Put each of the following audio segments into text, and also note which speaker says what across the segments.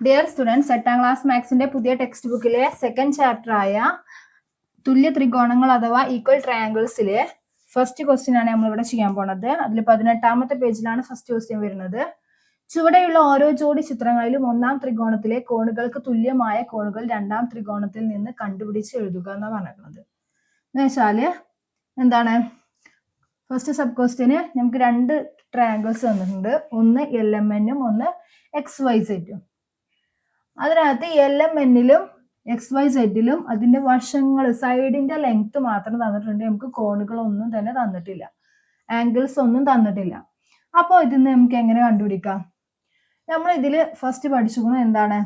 Speaker 1: Dear students എട്ടാം class മാത്സിന്റെ പുതിയ ടെക്സ്റ്റ് ബുക്കിലെ സെക്കൻഡ് ചാപ്റ്റർ ആയ തുല്യ ത്രികോണങ്ങൾ അഥവാ ഈക്വൽ ട്രയാങ്കിൾസിലെ ഫസ്റ്റ് ക്വസ്റ്റ്യൻ ആണ് നമ്മളിവിടെ ചെയ്യാൻ പോണത്. അതിൽ പതിനെട്ടാമത്തെ പേജിലാണ് ഫസ്റ്റ് ക്വസ്റ്റ്യൻ വരുന്നത്. ചുവടെയുള്ള ഓരോ ജോഡി ചിത്രങ്ങളിലും ഒന്നാം ത്രികോണത്തിലെ കോണുകൾക്ക് തുല്യമായ കോണുകൾ രണ്ടാം ത്രികോണത്തിൽ നിന്ന് കണ്ടുപിടിച്ച് എഴുതുക എന്നാണ് പറഞ്ഞിട്ടുള്ളത്. എന്ന് വെച്ചാൽ എന്താണ്? ഫസ്റ്റ് സബ് ക്വസ്റ്റ്യന് നമുക്ക് രണ്ട് ട്രയാങ്കിൾസ് തന്നിട്ടുണ്ട്. ഒന്ന് എൽ എം എന്നും ഒന്ന് എക്സ് വൈ സെറ്റും അതിനകത്ത് എൽ എം എന്നിലും എക്സ് വൈ സെറ്റിലും അതിന്റെ വശങ്ങൾ സൈഡിന്റെ ലെങ്ത് മാത്രം തന്നിട്ടുണ്ട് നമുക്ക് കോണുകളൊന്നും തന്നെ തന്നിട്ടില്ല. ആംഗിൾസ് ഒന്നും തന്നിട്ടില്ല. അപ്പോൾ നിന്ന് നമുക്ക് എങ്ങനെ കണ്ടുപിടിക്കാം? നമ്മൾ ഇതിൽ ഫസ്റ്റ് പഠിച്ചിരിക്കുന്നത് എന്താണ്?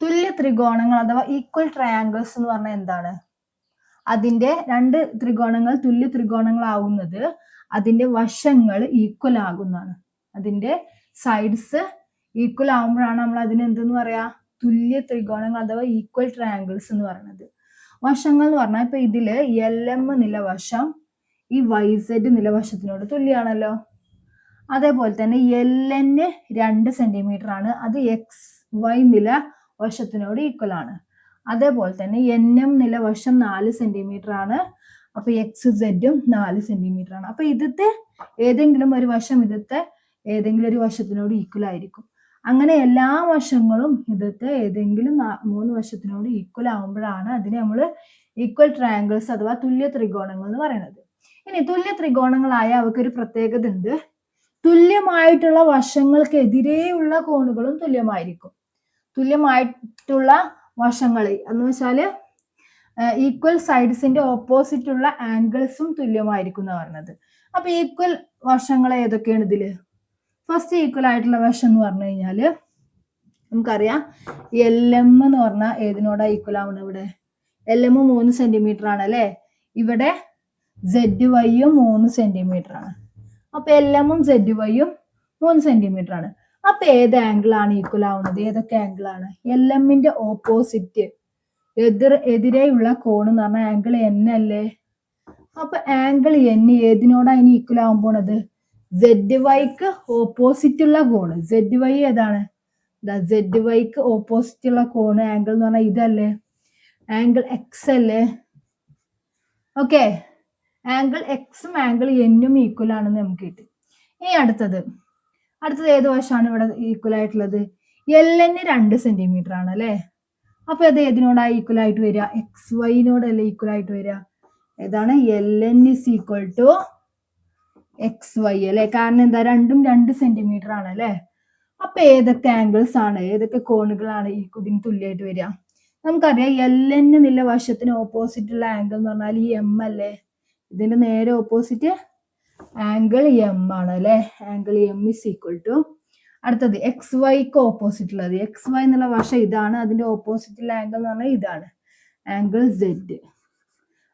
Speaker 1: തുല്യ ത്രികോണങ്ങൾ അഥവാ ഈക്വൽ ട്രയാങ്കിൾസ് എന്ന് പറഞ്ഞാൽ എന്താണ്? അതിന്റെ രണ്ട് ത്രികോണങ്ങൾ തുല്യ ത്രികോണങ്ങളാവുന്നത് അതിന്റെ വശങ്ങൾ ഈക്വൽ ആകുന്നതാണ്. അതിന്റെ സൈഡ്സ് ഈക്വൽ ആകുമ്പോഴാണ് നമ്മൾ അതിന് എന്തെന്ന് പറയാ? തുല്യ ത്രികോണങ്ങൾ അഥവാ ഈക്വൽ ട്രയാങ്കിൾസ് എന്ന് പറയുന്നത് വശങ്ങൾ എന്ന് പറഞ്ഞാൽ ഇപ്പൊ ഇതിൽ എൽ എം നിലവശം ഈ വൈ സെഡ് നിലവശത്തിനോട് തുല്യമാണല്ലോ അതേപോലെ തന്നെ എൽ എൻ രണ്ട് സെന്റിമീറ്റർ ആണ്. അത് എക്സ് വൈ നില വശത്തിനോട് ഈക്വൽ ആണ്. അതേപോലെ തന്നെ എൻ എം നിലവശം നാല് സെന്റിമീറ്റർ ആണ്. അപ്പൊ എക്സ് സെഡും നാല് സെന്റിമീറ്റർ ആണ്. അപ്പൊ ഇതത്തെ ഏതെങ്കിലും ഒരു വശം ഇതത്തെ ഏതെങ്കിലും ഒരു വശത്തിനോട് ഈക്വൽ ആയിരിക്കും. അങ്ങനെ എല്ലാ വശങ്ങളും ഇതൊക്കെ ഏതെങ്കിലും മൂന്ന് വശത്തിനോട് ഈക്വൽ ആവുമ്പോഴാണ് അതിനെ നമ്മൾ ഈക്വൽ ട്രയാങ്കിൾസ് അഥവാ തുല്യ ത്രികോണങ്ങൾ എന്ന് പറയുന്നത്. ഇനി തുല്യ ത്രികോണങ്ങളായ ഒരു പ്രത്യേകത ഉണ്ട്. തുല്യമായിട്ടുള്ള വശങ്ങൾക്ക് വശങ്ങൾക്കെതിരെയുള്ള കോണുകളും തുല്യമായിരിക്കും. തുല്യമായിട്ടുള്ള വശങ്ങൾ എന്ന് വെച്ചാൽ ഈക്വൽ സൈഡ്സിന്റെ ഓപ്പോസിറ്റ് ഉള്ള ആംഗിൾസും തുല്യമായിരിക്കും എന്ന് പറഞ്ഞത് അപ്പൊ ഈക്വൽ വശങ്ങൾ ഏതൊക്കെയാണ് ഇതിൽ? ഫസ്റ്റ് ഈക്വൽ ആയിട്ടുള്ള വശം എന്ന് പറഞ്ഞു കഴിഞ്ഞാൽ നമുക്കറിയാം. എൽ എം എന്ന് പറഞ്ഞാൽ ഏതിനോടാ ഈക്വൽ ആവണം ഇവിടെ? എൽ എം മൂന്ന് സെന്റിമീറ്റർ ആണ് അല്ലെ? ഇവിടെ സെഡ് വൈയും മൂന്ന് സെന്റിമീറ്റർ ആണ്. അപ്പൊ എൽ എമ്മും സെഡ് വൈയും മൂന്ന് സെന്റിമീറ്റർ ആണ്. അപ്പൊ ഏത് ആംഗിൾ ആണ് ഈക്വൽ ആവുന്നത്? ഏതൊക്കെ ആംഗിൾ ആണ്? എൽ എമ്മിന്റെ ഓപ്പോസിറ്റ് എതിർ എതിരെയുള്ള കോൺ എന്ന് പറഞ്ഞാൽ ആംഗിൾ എൻ അല്ലേ? അപ്പൊ ആംഗിൾ എൻ ഏതിനോടാ ഇനി ഈക്വൽ ആവാൻ പോണത്? സെഡ് വൈക്ക് ഓപ്പോസിറ്റ് ഉള്ള കോണ്. സെഡ് വൈ ഏതാണ്? സെഡ് വൈക്ക് ഓപ്പോസിറ്റ് ഉള്ള കോണ് ആംഗിൾ എന്ന് പറഞ്ഞാൽ ഇതല്ലേ? ആംഗിൾ എക്സ് അല്ലേ? ഓക്കെ ആംഗിൾ എക്സും ആംഗിൾ എന്നും ഈക്വൽ ആണെന്ന് നമുക്ക് കിട്ടി. ഇനി അടുത്തത്. അടുത്തത് ഏത് വശമാണ് ഇവിടെ ഈക്വൽ ആയിട്ടുള്ളത്? എൽ എൻ രണ്ട് സെന്റിമീറ്റർ ആണ് അല്ലേ? അപ്പൊ അത് ഏതിനോടാ ഈക്വൽ ആയിട്ട് വരിക? എക്സ് വൈനോടല്ലേ ഈക്വൽ ആയിട്ട് വരിക? ഏതാണ്? L N is equal to X Y അല്ലെ? കാരണം എന്താ? രണ്ടും രണ്ട് സെന്റിമീറ്റർ ആണ് അല്ലെ? അപ്പൊ ഏതൊക്കെ ആംഗിൾസ് ആണ്? ഏതൊക്കെ കോണുകളാണ് ഈ കുതിന് തുല്യമായിട്ട് വരിക? നമുക്കറിയാം എൽ എൻ വശത്തിന് ഓപ്പോസിറ്റ് ഉള്ള ആംഗിൾ എന്ന് പറഞ്ഞാൽ ഈ എം അല്ലേ? ഇതിന്റെ നേരെ ഓപ്പോസിറ്റ് ആംഗിൾ എം ആണ് അല്ലെ? Angle M is equal to അടുത്തത് എക്സ് വൈക്ക് ഓപ്പോസിറ്റ് ഉള്ളത്. എക്സ് വൈ എന്നുള്ള വശം ഇതാണ്. അതിന്റെ ഓപ്പോസിറ്റ് ഉള്ള ആംഗിൾ എന്ന് പറഞ്ഞാൽ ഇതാണ്. ആംഗിൾ സെഡ്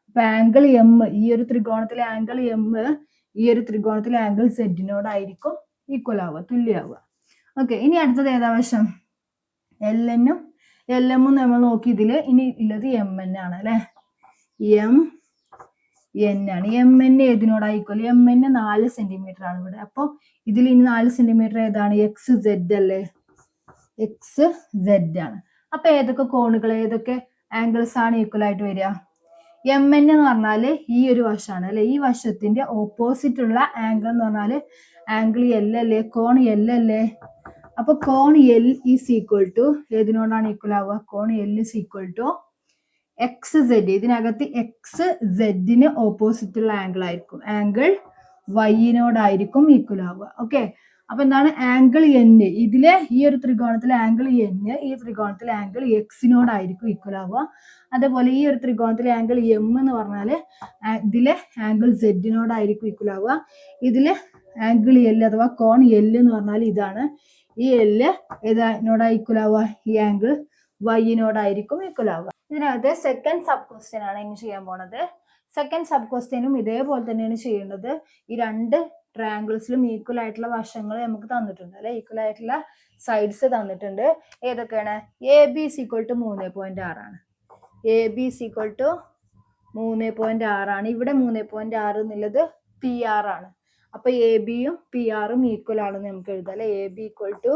Speaker 1: അപ്പൊ ആംഗിൾ എം ഈ ഒരു ത്രികോണത്തിലെ ആംഗിൾ എം ഈ ഒരു ത്രികോണത്തിലെ ആംഗിൾ സെഡിനോടായിരിക്കും ഈക്വൽ ആവുക തുല്യമാവുക ഓക്കെ ഇനി അടുത്തത് ഏതാ വശം? എൽ എന്നും എൽ എമ്മും നമ്മൾ നോക്കി ഇതിൽ ഇനി ഉള്ളത് എം എൻ ആണ് അല്ലെ? എം എൻ ആണ്. എം എൻ ഏതിനോടാ ഈക്വൽ എം എൻ നാല് സെന്റിമീറ്റർ ആണ് ഇവിടെ. അപ്പൊ ഇതിൽ ഇനി നാല് സെന്റിമീറ്റർ ഏതാണ്? എക്സ് സെഡ് അല്ലേ? എക്സ് സെഡ് ആണ്. അപ്പൊ ഏതൊക്കെ കോണുകൾ ഏതൊക്കെ ആംഗിൾസ് ആണ് ഈക്വൽ ആയിട്ട് വരിക? എം എൻ എന്ന് പറഞ്ഞാൽ ഈ ഒരു വശമാണ്. അല്ലെ? ഈ വശത്തിന്റെ ഓപ്പോസിറ്റ് ഉള്ള ആംഗിൾ എന്ന് പറഞ്ഞാൽ ആംഗിൾ എൽ അല്ലേ? കോൺ എൽ അല്ലേ? അപ്പൊ കോൺ എൽ ഈസ് ഈക്വൽ ടു ഏതിനോടാണ് ഈക്വൽ ആവുക? കോൺ L is equal to X Z ഇതിനകത്ത് എക്സ് സെഡിന് ഓപ്പോസിറ്റ് ഉള്ള ആംഗിൾ ആയിരിക്കും. ആംഗിൾ വൈനോടായിരിക്കും ഈക്വൽ ആവുക. ഓക്കെ അപ്പൊ എന്താണ് ആംഗിൾ എൻ ഇതിലെ ഈ ഒരു ത്രികോണത്തിലെ ആംഗിൾ എൻ ഈ ത്രികോണത്തിലെ ആംഗിൾ എക്സിനോടായിരിക്കും ഈക്വൽ ആവുക. അതേപോലെ ഈ ഒരു ത്രികോണത്തിലെ ആംഗിൾ എം എന്ന് പറഞ്ഞാൽ ഇതിലെ ആംഗിൾ സെഡിനോടായിരിക്കും ഈക്വൽ ആവുക. ഇതിലെ ആംഗിൾ എൽ അഥവാ കോൺ എൽ എന്ന് പറഞ്ഞാൽ ഇതാണ്. ഈ എല്ല് ഏതിനോടാ ഈക്വൽ ആവുക? ഈ ആംഗിൾ വൈനോടായിരിക്കും ഈക്വൽ ആവുക. ഇതിനകത്ത് സെക്കൻഡ് സബ് ക്വസ്റ്റ്യൻ ആണ് ഇനി ചെയ്യാൻ പോണത്. സെക്കൻഡ് സബ് ക്വസ്റ്റ്യനും ഇതേപോലെ തന്നെയാണ് ചെയ്യേണ്ടത്. ഈ രണ്ട് ട്രയാങ്കിൾസിലും ഈക്വൽ ആയിട്ടുള്ള വശങ്ങൾ നമുക്ക് തന്നിട്ടുണ്ട്. അല്ലെ? ഈക്വൽ ആയിട്ടുള്ള സൈഡ്സ് തന്നിട്ടുണ്ട്. ഏതൊക്കെയാണ്? A B is equal to മൂന്ന് പോയിന്റ് ആറാണ് A B is equal to മൂന്ന് പോയിന്റ് ആറാണ് ഇവിടെ മൂന്ന് പോയിന്റ് ആറ് എന്നുള്ളത് പി ആർ ആണ്. അപ്പൊ എ ബിയും പി ആറും ഈക്വൽ ആണെന്ന് നമുക്ക് എഴുതാം. അല്ലെ? A B equal to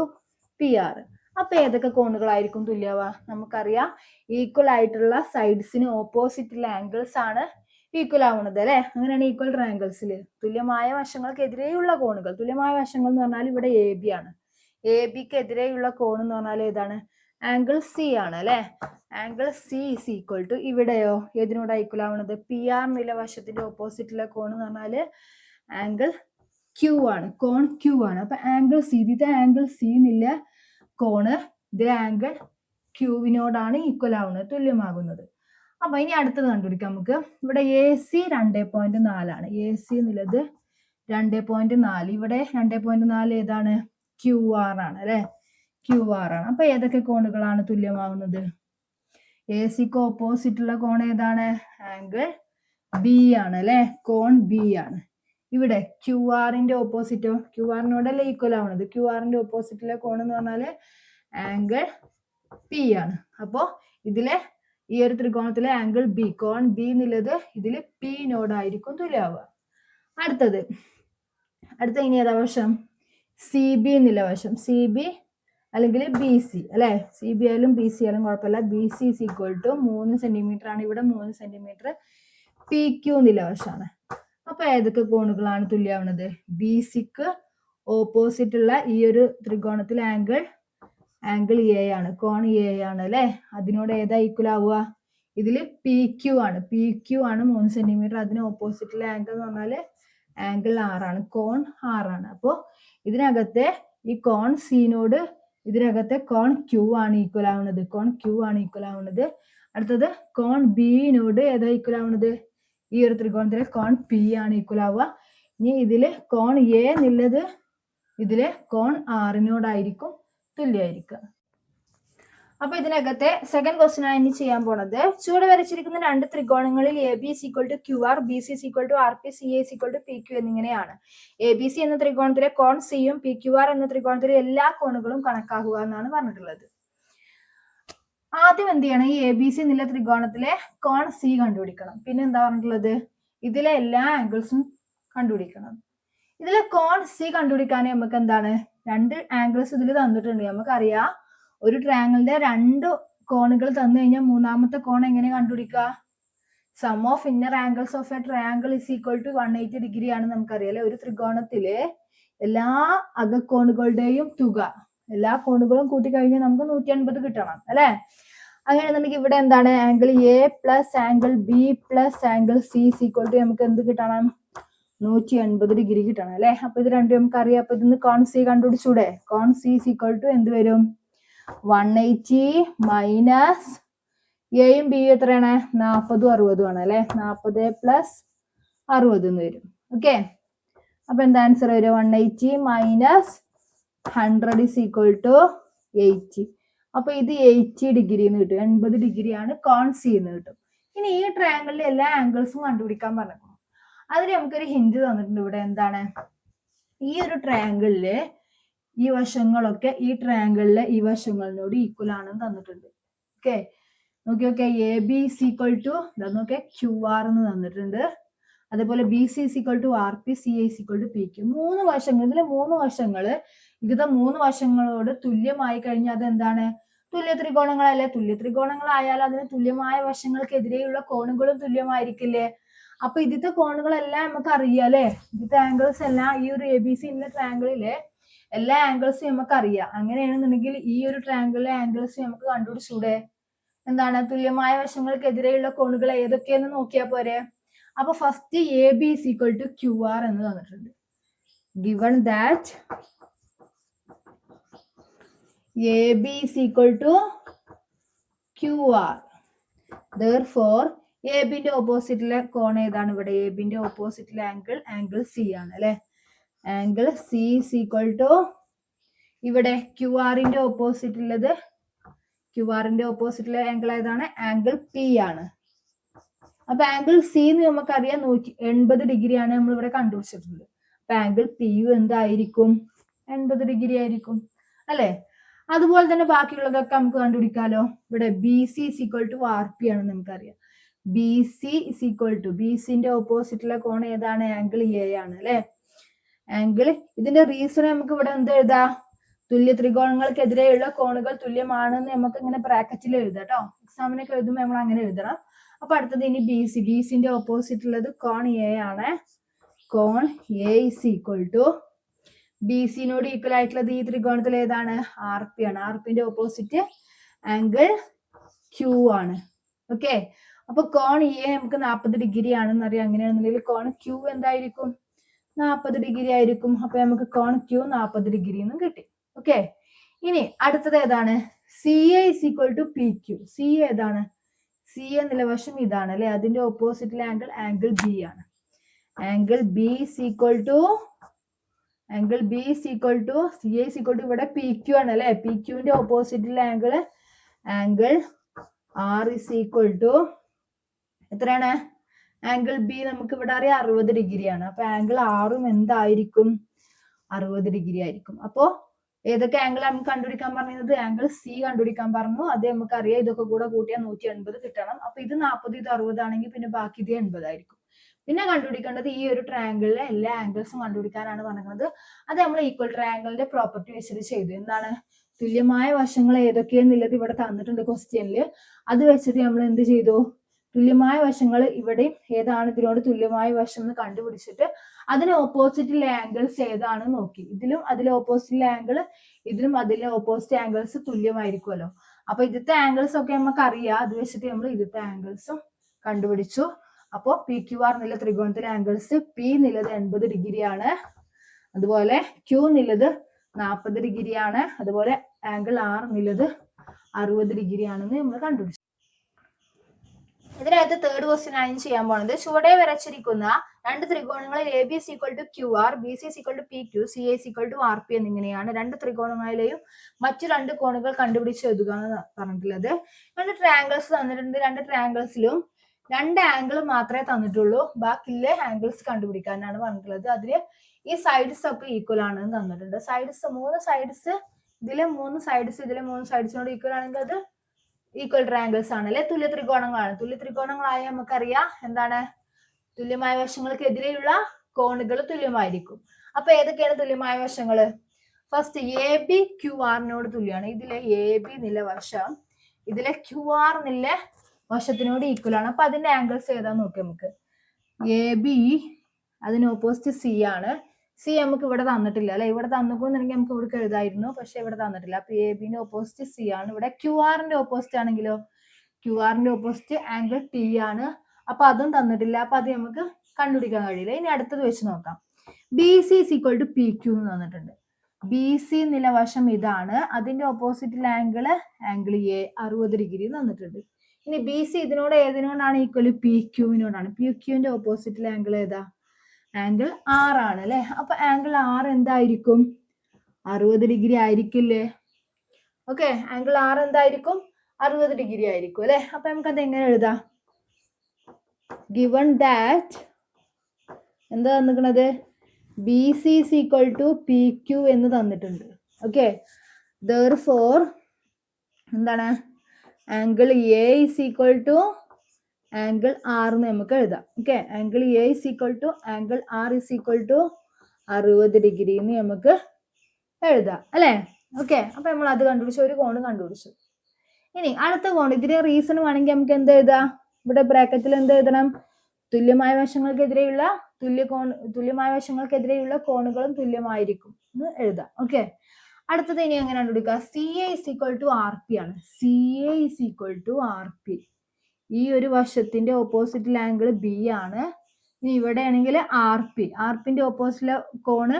Speaker 1: P R അപ്പൊ ഏതൊക്കെ കോണുകളായിരിക്കും തുല്യവ? നമുക്കറിയാം. ഈക്വൽ ആയിട്ടുള്ള സൈഡ്സിന് ഓപ്പോസിറ്റുള്ള ആംഗിൾസ് ആണ്. ഈക്വൽ ആവുന്നത് അല്ലെ? അങ്ങനെയാണ് ഈക്വൽ ട്രയാങ്കിൾസിൽ തുല്യമായ വശങ്ങൾക്കെതിരെയുള്ള കോണുകൾ. തുല്യമായ വശങ്ങൾ എന്ന് പറഞ്ഞാൽ ഇവിടെ എ ബി ആണ്. എ ബിക്ക് എതിരെയുള്ള കോൺ എന്ന് പറഞ്ഞാൽ ഏതാണ്? ആംഗിൾ സി ആണ് അല്ലെ? Angle C is equal to ഇവിടെയോ? ഏതിനോട് ഈക്വൽ ആവുന്നത് പി ആർ നില വശത്തിന്റെ ഓപ്പോസിറ്റിലെ കോൺ എന്ന് പറഞ്ഞാൽ ആംഗിൾ ക്യൂ ആണ്. കോൺ ക്യൂ ആണ്. അപ്പൊ ആംഗിൾ സി ഇതിന്റെ ആംഗിൾ സി നില കോണ് ഇതിലെ ആംഗിൾ ക്യൂവിനോടാണ് ഈക്വൽ ആവുന്നത് തുല്യമാകുന്നത്. അപ്പൊ ഇനി അടുത്തത് കണ്ടുപിടിക്കാം നമുക്ക്. ഇവിടെ എ സി രണ്ടേ പോയിന്റ് നാലാണ്. എ സി എന്നുള്ളത് രണ്ടേ പോയിന്റ് നാല്. ഇവിടെ രണ്ടേ പോയിന്റ് നാല് ഏതാണ്? ക്യു ആർ ആണ് അല്ലെ? ക്യു ആർ ആണ്. അപ്പൊ ഏതൊക്കെ കോണുകളാണ് തുല്യമാവുന്നത്? എ സിക്ക് ഓപ്പോസിറ്റ് ഉള്ള കോൺ ഏതാണ്? ആംഗിൾ ബി ആണ് അല്ലെ? കോൺ ബി ആണ്. ഇവിടെ ക്യു ആറിന്റെ ഓപ്പോസിറ്റോ ക്യു ആറിനോടല്ലേ ഈക്വൽ ആവുന്നത് ക്യു ആറിന്റെ ഓപ്പോസിറ്റിലെ കോൺ എന്ന് പറഞ്ഞാൽ ആംഗിൾ പി ആണ്. അപ്പോ ഇതിലെ ഈ ഒരു ത്രികോണത്തിലെ ആംഗിൾ ബി കോൺ ബി എന്നുള്ളത് ഇതിൽ പി നോടായിരിക്കും തുല്യമാവുക. അടുത്തത് അടുത്ത ഇനി ഏതാ വശം? സി ബി എന്നുള്ള വശം. സി ബി അല്ലെങ്കിൽ ബി സി അല്ലെ? സി ബി ആയാലും ബി സി ആയാലും കുഴപ്പമില്ല. B C is equal to മൂന്ന് സെന്റിമീറ്റർ ആണ് ഇവിടെ മൂന്ന് സെന്റിമീറ്റർ പി ക്യൂ എന്നുള്ള വശമാണ്. അപ്പൊ ഏതൊക്കെ കോണുകളാണ് തുല്യാവുന്നത് ബി സിക്ക് ഓപ്പോസിറ്റ് ഉള്ള ഈ ഒരു ത്രികോണത്തിലെ ആംഗിൾ ആംഗിൾ എ ആണ് കോൺ എ ആണ് അല്ലെ? അതിനോട് ഏതാ ഈക്വൽ ആവുക? ഇതിൽ പി ക്യു ആണ്. പി ക്യു ആണ് മൂന്ന് സെന്റിമീറ്റർ അതിന് ഓപ്പോസിറ്റിലെ ആംഗിൾ എന്ന് പറഞ്ഞാൽ ആംഗിൾ ആറാണ് കോൺ ആറാണ് അപ്പോൾ ഇതിനകത്തെ ഈ കോൺ സീനോട് ഇതിനകത്തെ കോൺ ക്യു ആണ് ഈക്വൽ ആവുന്നത്. കോൺ ക്യു ആണ് ഈക്വൽ ആവുന്നത്. അടുത്തത് കോൺ ബിനോട് ഏതാ ഈക്വൽ ആവുന്നത്? ഈ ഒരു ത്രികോണത്തിലെ കോൺ പി ആണ് ഈക്വൽ ആവുക. ഇനി ഇതിൽ കോൺ എ എന്നുള്ളത് ഇതിലെ കോൺ ആറിനോടായിരിക്കും തുല്യമായിരിക്കുക. അപ്പൊ ഇതിനകത്തെ സെക്കൻഡ് ക്വസ്റ്റ്യൻ ആണ് ഇനി ചെയ്യാൻ പോണത്. ചുവടെ വരച്ചിരിക്കുന്ന രണ്ട് ത്രികോണങ്ങളിൽ A B is equal to Q R B C is equal to R P C A is equal to P Q എന്നിങ്ങനെയാണ്. എ ബി സി എന്ന ത്രികോണത്തിലെ കോൺ സിയും പി ക്യു ആർ എന്ന ത്രികോണത്തിലെ എല്ലാ കോണുകളും കണക്കാക്കുക എന്നാണ് പറഞ്ഞിട്ടുള്ളത്. ആദ്യം എന്ത് ചെയ്യണം? ഈ എ ബി സി എന്നുള്ള ത്രികോണത്തിലെ കോൺ സി കണ്ടുപിടിക്കണം. പിന്നെ എന്താ പറഞ്ഞിട്ടുള്ളത്? ഇതിലെ എല്ലാ ആംഗിൾസും കണ്ടുപിടിക്കണം. ഇതിലെ കോൺ സി കണ്ടുപിടിക്കാൻ നമുക്ക് എന്താണ്? രണ്ട് ആംഗിൾസ് ഇതിൽ തന്നിട്ടുണ്ട്. നമുക്കറിയാം ഒരു ട്രയാങ്കിളിന്റെ രണ്ട് കോണുകൾ തന്നു കഴിഞ്ഞാൽ മൂന്നാമത്തെ കോൺ എങ്ങനെ കണ്ടുപിടിക്കുക sum of inner angles of a triangle is equal to one eighty degree ആണ് നമുക്കറിയാം ഒരു ത്രികോണത്തിലെ എല്ലാ അകക്കോണുകളുടെയും തുക എല്ലാ കോണുകളും കൂട്ടി കഴിഞ്ഞാൽ നമുക്ക് നൂറ്റി അൻപത് കിട്ടണം അല്ലെ? നമുക്ക് ഇവിടെ എന്താണ്? Angle A plus angle B plus angle C equal to നമുക്ക് എന്ത് കിട്ടണം? നൂറ്റി എൺപത് ഡിഗ്രി കിട്ടണം അല്ലെ? അപ്പൊ ഇത് രണ്ടും നമുക്ക് അറിയാം അപ്പൊ ഇതിന്ന് കോൺ സി കണ്ടുപിടിച്ചൂടെ? കോൺ സി ഈക്വൽ ടു എന്ത് വരും? വൺ എയ്റ്റി മൈനസ് എയും ബിയും എത്രയാണ്? നാൽപ്പതും അറുപതും ആണ് അല്ലെ? നാൽപ്പത് പ്ലസ് അറുപത് എന്ന് വരും. ഓക്കെ അപ്പൊ എന്താ ആൻസർ വരും one eighty minus hundred is equal to eighty അപ്പൊ ഇത് എയ്റ്റി ഡിഗ്രി എന്ന് കിട്ടും. എൺപത് ഡിഗ്രിയാണ് കോൺ സി എന്ന് കിട്ടും. ഇനി ഈ ട്രയാങ്കിളിലെ എല്ലാ ആംഗിൾസും കണ്ടുപിടിക്കാൻ പറഞ്ഞു അതിന് നമുക്കൊരു ഹിന്റ് തന്നിട്ടുണ്ട് ഇവിടെ എന്താണ്? ഈ ഒരു ട്രയാങ്കിളിൽ ഈ വശങ്ങളൊക്കെ ഈ ട്രയാങ്കിളിലെ ഈ വശങ്ങളിനോട് ഈക്വൽ ആണെന്ന് തന്നിട്ടുണ്ട്. ഓക്കെ നോക്കി നോക്കെ A B is equal to നോക്കെ ക്യു ആർ എന്ന് തന്നിട്ടുണ്ട്. അതേപോലെ B C is equal to R P C I is equal to P Q മൂന്ന് വശങ്ങൾ ഇതിലെ മൂന്ന് വശങ്ങൾ ഇതിന്റെ മൂന്ന് വശങ്ങളോട് തുല്യമായി കഴിഞ്ഞാൽ അതെന്താണ്? തുല്യ ത്രികോണങ്ങളല്ലേ? തുല്യ ത്രികോണങ്ങളായാൽ അതിന് തുല്യമായ വശങ്ങൾക്കെതിരെയുള്ള കോണുകളും തുല്യമായിരിക്കില്ലേ? അപ്പൊ ഇതിത്തെ കോണുകളെല്ലാം നമുക്ക് അറിയാം അല്ലെ? ഇതിത്തെ ആംഗിൾസ് എല്ലാം ഈ ഒരു എ ബി സി ഇന്ന ട്രാങ്കിളിലെ എല്ലാ ആംഗിൾസും നമുക്ക് അറിയാം. അങ്ങനെയാണെന്നുണ്ടെങ്കിൽ ഈ ഒരു ട്രാങ്കിളിലെ ആംഗിൾസ് നമുക്ക് കണ്ടുപിടിച്ചൂടെ? എന്താണ്? തുല്യമായ വശങ്ങൾക്കെതിരെയുള്ള കോണുകൾ ഏതൊക്കെയെന്ന് നോക്കിയാൽ പോരെ? അപ്പൊ first A B is equal to Q R എന്ന് തന്നിട്ടുണ്ട്. Given that A B is equal to Q R therefore A ബിന്റെ ഓപ്പോസിറ്റിലെ കോൺ ഏതാണ് ഇവിടെ? എ ബിന്റെ ഓപ്പോസിറ്റിലെ ആംഗിൾ ആംഗിൾ സി ആണ് അല്ലെ? Angle C is equal to ഇവിടെ ക്യു ആറിന്റെ ഓപ്പോസിറ്റുള്ളത് ക്യു ആറിന്റെ ഓപ്പോസിറ്റിലെ ആംഗിൾ ഏതാണ്? ആംഗിൾ പി ആണ്. അപ്പൊ ആംഗിൾ സി എന്ന് നമുക്കറിയാം നൂറ്റി എൺപത് ഡിഗ്രി ആണ് നമ്മൾ ഇവിടെ കണ്ടുപിടിച്ചിട്ടുള്ളത്. അപ്പൊ ആംഗിൾ പി യു എന്തായിരിക്കും? എൺപത് ഡിഗ്രി ആയിരിക്കും അല്ലെ? അതുപോലെ തന്നെ ബാക്കിയുള്ളതൊക്കെ നമുക്ക് കണ്ടുപിടിക്കാലോ. ഇവിടെ B C is equal to R P ആണ് നമുക്കറിയാം. B C is equal to B സിന്റെ ഓപ്പോസിറ്റിലെ കോൺ ഏതാണ്? ആംഗിൾ എ ആണ് അല്ലെ? ആംഗിൾ ഇതിന്റെ റീസൺ നമുക്ക് ഇവിടെ എന്ത് എഴുതാ? തുല്യ ത്രികോണങ്ങൾക്കെതിരെയുള്ള കോണുകൾ തുല്യമാണെന്ന് നമുക്ക് ഇങ്ങനെ ബ്രാക്കറ്റിൽ എഴുതാം കേട്ടോ എക്സാമിനൊക്കെ എഴുതുമ്പോൾ നമ്മൾ അങ്ങനെ എഴുതണം. അപ്പൊ അടുത്തത് ഇനി ബി സി ബി സിന്റെ ഓപ്പോസിറ്റ് ഉള്ളത് കോൺ എ ആണ്. കോൺ A is equal to B സിനോട് equal ആയിട്ടുള്ളത് ഈ ത്രികോണത്തിൽ ഏതാണ്? ആർ പി ആണ്. ആർ പിന്റെ ഓപ്പോസിറ്റ് ആംഗിൾ ക്യൂ ആണ്. ഓക്കെ അപ്പൊ കോൺ എ നമുക്ക് നാൽപ്പത് ഡിഗ്രി ആണെന്ന് അറിയാം. അങ്ങനെയാണെന്നുണ്ടെങ്കിൽ കോൺ ക്യൂ എന്തായിരിക്കും? നാൽപ്പത് ഡിഗ്രി ആയിരിക്കും. അപ്പൊ നമുക്ക് കോൺ ക്യൂ നാൽപ്പത് ഡിഗ്രി എന്നും കിട്ടി. ഓക്കെ ഇനി അടുത്തത് ഏതാണ്? C A is equal to P Q C ഏതാണ്? സി എന്നുള്ള വശം ഇതാണ് അല്ലെ? അതിന്റെ ഓപ്പോസിറ്റിലെ ആംഗിൾ ആംഗിൾ ബി ആണ്. Angle B is equal to angle B is equal to C A is equal to ഇവിടെ പി ക്യൂ ആണ് അല്ലെ? പി ക്യൂവിന്റെ ഓപ്പോസിറ്റിലെ angle angle R is equal to എത്രയാണ്? ആംഗിൾ ബി നമുക്ക് ഇവിടെ അറിയാം അറുപത് ഡിഗ്രിയാണ് അപ്പൊ ആംഗിൾ ആറും എന്തായിരിക്കും? അറുപത് ഡിഗ്രി ആയിരിക്കും. അപ്പോ ഏതൊക്കെ ആംഗിൾ നമുക്ക് കണ്ടുപിടിക്കാൻ പറഞ്ഞത്? ആംഗിൾ സി കണ്ടുപിടിക്കാൻ പറഞ്ഞു. അത് നമുക്ക് അറിയാം ഇതൊക്കെ കൂടെ കൂട്ടിയാൽ നൂറ്റി എൺപത് കിട്ടണം. അപ്പൊ ഇത് നാൽപ്പത് ഇത് അറുപത് ആണെങ്കിൽ പിന്നെ ബാക്കി ഇത് എൺപതായിരിക്കും പിന്നെ കണ്ടുപിടിക്കേണ്ടത് ഈ ഒരു ട്രയാങ്കിളിലെ എല്ലാ ആംഗിൾസും കണ്ടുപിടിക്കാനാണ് പറയുന്നത് അത് നമ്മൾ ഈക്വൽ ട്രയാങ്കിളിന്റെ പ്രോപ്പർട്ടി വെച്ചിട്ട് ചെയ്തു. എന്താണ്? തുല്യമായ വശങ്ങൾ ഏതൊക്കെയെന്നുള്ളത് ഇവിടെ തന്നിട്ടുണ്ട് ക്വസ്റ്റ്യനിൽ അത് വെച്ചിട്ട് നമ്മൾ എന്ത് ചെയ്തു? തുല്യമായ വശങ്ങൾ ഇവിടെ ഏതാണ്? ഇതിനോട് തുല്യമായ വശം എന്ന് കണ്ടുപിടിച്ചിട്ട് അതിന് ഓപ്പോസിറ്റിലെ ആംഗിൾസ് ഏതാണ് നോക്കി. ഇതിലും അതിലെ ഓപ്പോസിറ്റിലെ ആംഗിൾ ഇതിലും അതിലെ ഓപ്പോസിറ്റ് ആംഗിൾസ് തുല്യമായിരിക്കുമല്ലോ. അപ്പൊ ഇതിത്തെ ആംഗിൾസ് ഒക്കെ നമുക്ക് അറിയാം അത് വെച്ചിട്ട് നമ്മൾ ഇതിത്തെ ആംഗിൾസും കണ്ടുപിടിച്ചു. അപ്പോൾ പി ക്യു ആർ നില ത്രികോണത്തിലെ ആംഗിൾസ് പി നിലത് എൺപത് ഡിഗ്രിയാണ്. അതുപോലെ ക്യു നിലത് നാൽപ്പത് ഡിഗ്രിയാണ്. അതുപോലെ ആംഗിൾ ആർ നിലത് അറുപത് ഡിഗ്രിയാണെന്ന് നമ്മൾ കണ്ടുപിടിച്ചു. ഇതിനകത്ത് തേർഡ് ക്വസ്റ്റ്യൻ ആണ് ചെയ്യാൻ പോകുന്നത് ചുവടെ വരച്ചിരിക്കുന്ന രണ്ട് ത്രികോണങ്ങളിൽ A B is equal to Q R B C is equal to P Q C A is equal to R P എന്നിങ്ങനെയാണ് രണ്ട് ത്രികോണങ്ങളിലെയും മറ്റു രണ്ട് കോണുകൾ കണ്ടുപിടിച്ച് എഴുതുക എന്ന് പറഞ്ഞിട്ടുള്ളത്. രണ്ട് ട്രയാങ്കിൾസ് തന്നിട്ടുണ്ട്. രണ്ട് ട്രയാങ്കിൾസിലും രണ്ട് ആംഗിൾ മാത്രമേ തന്നിട്ടുള്ളൂ. ബാക്കിയുള്ള ആംഗിൾസ് കണ്ടുപിടിക്കാനാണ് പറഞ്ഞിട്ടുള്ളത്. അതിൽ ഈ സൈഡ്സ് ഒക്കെ ഈക്വൽ ആണെന്ന് തന്നിട്ടുണ്ട്. സൈഡ്സ് മൂന്ന് സൈഡ്സ് ഇതിലെ മൂന്ന് സൈഡ്സ് ഇതിലെ മൂന്ന് സൈഡ്സിനോട് ഈക്വൽ ആണെങ്കിൽ അത് ഈക്വൽ ട്രയാങ്കിൾസ് ആണ് അല്ലെ? തുല്യ ത്രികോണങ്ങളാണ്. തുല്യ ത്രികോണങ്ങളായ നമുക്കറിയാം എന്താണ്? തുല്യമായ വശങ്ങൾക്കെതിരെയുള്ള കോണുകൾ തുല്യമായിരിക്കും. അപ്പൊ ഏതൊക്കെയാണ് തുല്യമായ വശങ്ങൾ? ഫസ്റ്റ് എ ബി ക്യു ആറിനോട് തുല്യമാണ് ഇതിലെ എ ബി നില വശം ഇതിലെ ക്യു ആർ നില വശത്തിനോട് ഈക്വൽ ആണ്. അപ്പൊ അതിന്റെ ആംഗിൾസ് ഏതാന്ന് നോക്കി നമുക്ക്. എ ബി അതിന് ഓപ്പോസിറ്റ് സി ആണ്. സി നമുക്ക് ഇവിടെ തന്നിട്ടില്ല. അല്ലെ? ഇവിടെ തന്നിട്ടുണ്ടെങ്കിൽ നമുക്ക് ഇവിടെ എഴുതായിരുന്നു. പക്ഷെ ഇവിടെ തന്നിട്ടില്ല. അപ്പൊ എ ബിന്റെ ഓപ്പോസിറ്റ് സി ആണ്. ഇവിടെ ക്യു ആറിന്റെ ഓപ്പോസിറ്റ് ആണെങ്കിലോ? ക്യു ആറിന്റെ ഓപ്പോസിറ്റ് ആംഗിൾ ടി ആണ്. അപ്പൊ അതും തന്നിട്ടില്ല. അപ്പൊ അത് നമുക്ക് കണ്ടുപിടിക്കാൻ കഴിയില്ല. ഇനി അടുത്തത് വെച്ച് നോക്കാം. B C is equal to P Q എന്ന് തന്നിട്ടുണ്ട്. ബി സി നിലവശം ഇതാണ്. അതിന്റെ ഓപ്പോസിറ്റിൽ ആംഗിൾ ആംഗിൾ എ അറുപത് ഡിഗ്രി തന്നിട്ടുണ്ട്. ഇനി ബി സി ഇതിനോട് ഏതിനോടാണ് ഈക്വൽ പി ക്യൂവിനോടാണ് പി ക്യൂവിന്റെ ഓപ്പോസിറ്റിൽ ആംഗിൾ ഏതാ? ആംഗിൾ ആർ ആണ് അല്ലെ? അപ്പൊ ആംഗിൾ ആർ എന്തായിരിക്കും? അറുപത് ഡിഗ്രി ആയിരിക്കില്ലേ? ഓക്കെ ആംഗിൾ ആർ എന്തായിരിക്കും? അറുപത് ഡിഗ്രി ആയിരിക്കും അല്ലെ? അപ്പൊ നമുക്ക് അത് എങ്ങനെ എഴുതാം? ഗിവൺ ദാറ്റ് എന്താ തന്നിക്കണത് B C is equal to P Q എന്ന് തന്നിട്ടുണ്ട്. ഓക്കെ ദർ ഫോർ എന്താണ്? Angle A is equal to angle R എന്ന് നമുക്ക് എഴുതാം. Okay angle A is equal to angle R is equal to അറുപത് ഡിഗ്രി എന്ന് നമുക്ക് എഴുതാം. അല്ലേ? ഓക്കെ അപ്പൊ നമ്മൾ അത് കണ്ടുപിടിച്ചു ഒരു കോണ് കണ്ടുപിടിച്ചു. ഇനി അടുത്ത കോൺ ഇതിന് റീസൺ വേണമെങ്കിൽ നമുക്ക് എന്ത് എഴുതാം? ഇവിടെ ബ്രാക്കറ്റിൽ എന്ത് എഴുതണം? തുല്യമായ വശങ്ങൾക്കെതിരെയുള്ള തുല്യ കോൺ തുല്യമായ വശങ്ങൾക്കെതിരെയുള്ള കോണുകളും തുല്യമായിരിക്കും എന്ന് എഴുതാം. ഓക്കെ അടുത്തത് ഇനി എങ്ങനെ കണ്ടുപിടിക്കുക C A is equal to R P ആണ്. C A is equal to R P ഈ ഒരു വശത്തിന്റെ ഓപ്പോസിറ്റ് ആംഗിൾ ബി ആണ്. ഇനി ഇവിടെ ആണെങ്കിൽ ആർ പി ആർ പിന്റെ കോണ്